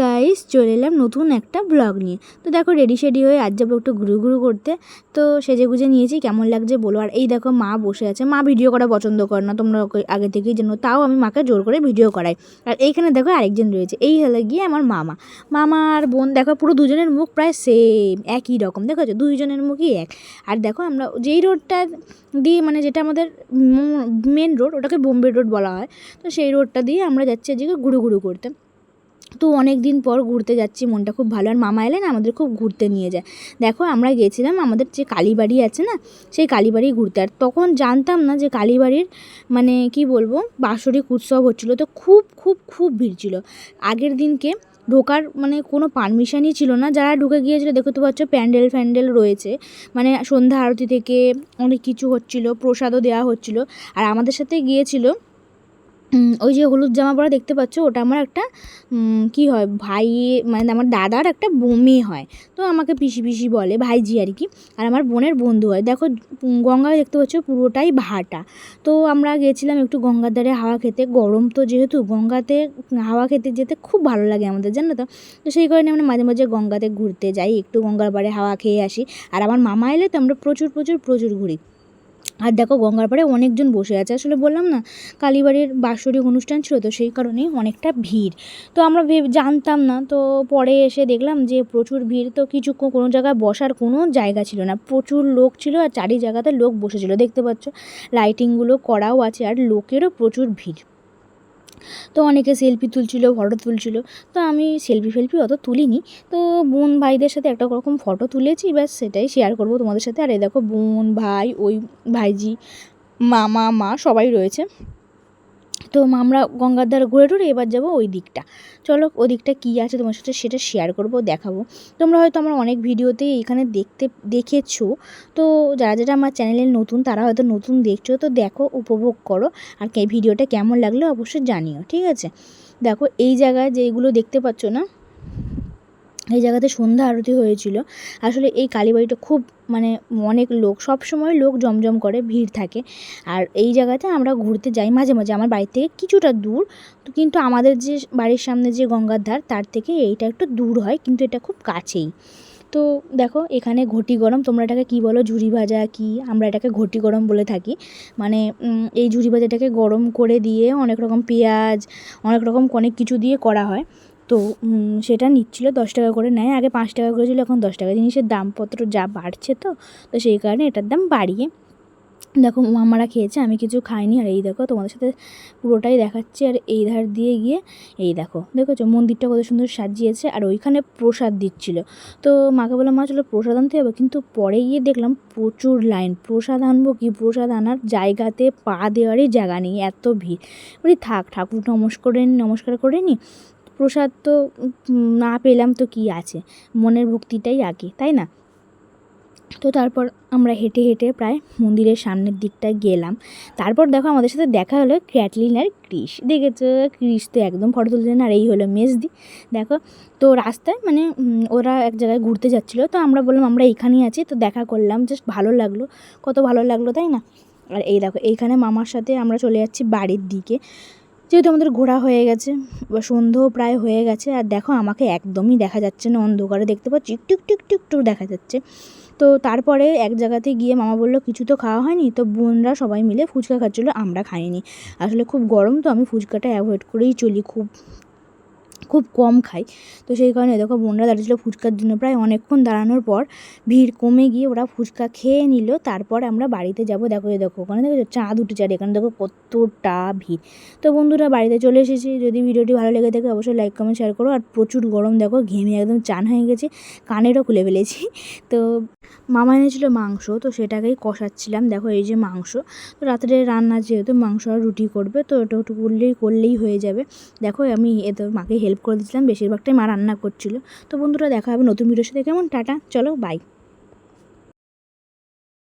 Guys চলে এলাম নতুন একটা ব্লগ নিয়ে। তো দেখো রেডি শেডি হয়ে আজ যাব একটু ঘুরু ঘুরু করতে। তো সেজে গুজে নিয়েছি, কেমন লাগছে বলো। আর এই দেখো মা বসে আছে। মা ভিডিও করা পছন্দ করে না, তোমরা ওকে আগে থেকেই জানো। তাও আমি মাকে জোর করে ভিডিও করাই। আর এইখানে দেখো আরেকজন রয়েছে, এই হলো গিয়ে আমার মামা। মামা আর বোন, দেখো পুরো দুজনের মুখ প্রায় সেম একই রকম দেখো দুইজনের মুখই এক। আর দেখো আমরা যেই রোডটা দিয়ে মানে যেটা আমাদের মেন রোড ওটাকে বোম্বে রোড বলা হয়, তো সেই রোডটা দিয়ে আমরা যাচ্ছি আজকে ঘুরু ঘুরু করতে। তো অনেক দিন পর ঘুরতে যাচ্ছি, মনটা খুব ভালো। আর মামা এলেন আমাদের খুব ঘুরতে নিয়ে যায়। দেখো, আমরা গেছিলাম আমাদের যে কালীবাড়ি আছে না, সেই কালীবাড়ি ঘুরতে। আর তখন জানতাম না যে কালীবাড়ির মানে কি বলব বাৎসরিক উৎসব হচ্ছিল। তো খুব খুব খুব ভিড় ছিল। আগের দিনকে ঢোকার মানে কোনো পারমিশনই ছিল না। যারা ঢুকে গিয়েছিল দেখতে পাচ্ছ প্যান্ডেল, ফ্যান্ডেল রয়েছে। মানে সন্ধ্যা আরতি থেকে অনেক কিছু হচ্ছিল, প্রসাদও দেওয়া হচ্ছিল। আর আমাদের সাথে গিয়েছিল ওই যে হলুদ জামা পরা দেখতে পাচ্ছ, ওটা আমার একটা কি হয়, ভাই মানে আমার দাদার একটা মেয়ে হয়। তো আমাকে পিসি পিসি বলে, ভাইজি আর কি। আর আমার বোনের বন্ধু হয়। দেখো গঙ্গা দেখতে পাচ্ছ পুরোটাই ভাটা। তো আমরা গেছিলাম একটু গঙ্গার ধারে হাওয়া খেতে। গরম তো যেহেতু, গঙ্গাতে হাওয়া খেতে যেতে খুব ভালো লাগে আমাদের, জানো তো? তো সেই কারণে আমরা মাঝে মাঝে গঙ্গাতে ঘুরতে যাই, একটু গঙ্গার পাড়ে হাওয়া খেয়ে আসি। আর আমার মামা এলে তো আমরা প্রচুর প্রচুর প্রচুর ঘুরি। আর দেখো গঙ্গার পাড়ে অনেকজন বসে আছে। আসলে বললাম না, কালীবাড়ির বাৎসরিক অনুষ্ঠান ছিল তো সেই কারণেই অনেকটা ভিড়। তো আমরা জানতাম না, তো পরে এসে দেখলাম যে প্রচুর ভিড়, তো কিছু কোনো জায়গায় বসার কোনো জায়গা ছিল না। প্রচুর লোক ছিল আর চারি জায়গাতে লোক বসেছিল, দেখতে পাচ্ছ। লাইটিংগুলো করাও আছে আর লোকেরও প্রচুর ভিড়। তো অনেকে সেলফি তুলছিল ফটো তুলছিল। তো আমি সেলফি ফেলফি অত তুলিনি। তো বোন ভাইদের সাথে একটা রকম ফটো তুলেছি, ব্যাস সেটাই শেয়ার করব তোমাদের সাথে। আর এই দেখো বোন, ভাই, ওই ভাইজি, মামা, মা সবাই রয়েছে। তো আমরা গঙ্গার ধারে ঘুরে টুরে এবার যাব ওই দিকটা। চলো ওই দিকটা কী আছে তোমার সাথে সেটা শেয়ার করব, দেখাবো। তোমরা হয়তো আমার অনেক ভিডিওতে এখানে দেখতে, দেখেছ। তো যারা যারা আমার চ্যানেলে নতুন, তারা হয়তো নতুন দেখছ। তো দেখো, উপভোগ করো। আর ভিডিওটা কেমন লাগল অবশ্যই জানিও, ঠিক আছে? দেখো, এই জায়গায় যেগুলো দেখতে পাচ্ছ না এই জায়গাতে সন্ধ্যা আরতি হয়েছিল। আসলে এই কালীবাড়িটা খুব মানে অনেক লোক সব সময় লোক জমজম করে, ভিড় থাকে। আর এই জায়গাতে আমরা ঘুরতে যাই মাঝে মাঝে। আমার বাড়ি থেকে কিছুটা দূর কিন্তু আমাদের যে বাড়ির সামনে যে গঙ্গার ধার, তার থেকে এইটা একটু দূর হয়, কিন্তু এটা খুব কাছেই। তো দেখো, এখানে ঘটি গরম, তোমরা এটাকে কী বলো, ঝুড়ি ভাজা কি? আমরা এটাকে ঘটি গরম বলে থাকি। মানে এই ঝুড়ি ভাজাটাকে গরম করে দিয়ে অনেক রকম পেঁয়াজ, অনেক রকম অনেক কিছু দিয়ে করা হয়। তো সেটা নিচ্ছিলো দশ টাকা করে নেয়। আগে পাঁচ টাকা করে ছিল, এখন দশ টাকা। জিনিসের দামপত্র যা বাড়ছে তো তো সেই কারণে এটার দাম বাড়িয়ে। দেখো মামারা খেয়েছে, আমি কিছু খাইনি। আর এই দেখো, তোমাদের সাথে পুরোটাই দেখাচ্ছি। আর এই ধার দিয়ে গিয়ে, এই দেখো, দেখেছ? মন্দিরটা কত সুন্দর সাজিয়েছে। আর ওইখানে প্রসাদ দিচ্ছিল। তো মাকে বললাম, মা, চলো প্রসাদ আনতে হবে কিন্তু পরে গিয়ে দেখলাম, প্রচুর লাইন। প্রসাদ আনব কি প্রসাদ আনার জায়গাতে পা দেওয়ারই জায়গা নেই। এত ভিড়। বলি, থাক, ঠাকুর নমস্কার নমস্কার করে নি। প্রসাদ তো না পেলাম তো কি আছে? মনের ভক্তিটাই আগে, তাই না? তো তারপর আমরা হেঁটে হেঁটে প্রায় মন্দিরের সামনের দিকটায় গেলাম। তারপর দেখো আমাদের সাথে দেখা হলো ক্যাটলিন আর ক্রিস দেখেছ? ক্রিস তো একদম ফটো তুলছে আর এই হলো মেজদি। দেখো, তো রাস্তায় মানে ওরা এক জায়গায় ঘুরতে যাচ্ছিল। তো আমরা বললাম, আমরা এখানেই আছি। তো দেখা করলাম, জাস্ট ভালো লাগল। কত ভালো লাগল, তাই না? আর এই দেখো, এইখানে মামার সাথে আমরা চলে যাচ্ছি বাড়ির দিকে। যেহেতু আমাদের ঘোরা হয়ে গেছে, বা সন্ধেও প্রায় হয়ে গেছে, আর দেখো আমাকে একদমই দেখা যাচ্ছে না, অন্ধকারে দেখতে পাচ্ছি একটু একটু একটু একটু দেখা যাচ্ছে। তো তারপরে এক জায়গাতে গিয়ে মামা বলল, কিছু তো খাওয়া হয়নি? তো বোনরা সবাই মিলে ফুচকা খাচ্ছিলো, আমরা খাইনি। আসলে খুব গরম, তো আমি ফুচকাটা অ্যাভয়েড করেই চলি, খুব খুব কম খাই। তো সেই কারণে দেখো বোনরা দাঁড়িয়েছিলো ফুচকার জন্য। প্রায় অনেকক্ষণ দাঁড়ানোর পর ভিড় কমে গিয়ে ওরা ফুচকা খেয়ে নিল। তারপর আমরা বাড়িতে যাব। দেখো দেখো, ওখানে দেখো চাঁদ উঠে আর এখানে দেখো কতটা ভিড়। তো বন্ধুরা, বাড়িতে চলে এসেছি। যদি ভিডিওটি ভালো লেগে থাকে অবশ্যই লাইক কমেন্ট শেয়ার করো। আর প্রচুর গরম, দেখো, ঘেমে একদম চান হয়ে গেছে। কানেরও খুলে ফেলেছি। তো মামা এনেছিল মাংস, তো সেটাকেই কষাচ্ছিলাম। দেখো, এই যে মাংস। তো রাত্রে রান্না যেহেতু মাংস আর রুটি করবে, তো ওটা একটু করলেই করলেই হয়ে যাবে। দেখো, আমি এতে মাকে হেল্প করে দিয়েছিলাম, বেশিরভাগটাই মা রান্না করছিল। তো বন্ধুরা, দেখা হবে নতুন ভিডিওর সাথে। কেমন? টাটা। চলো বাই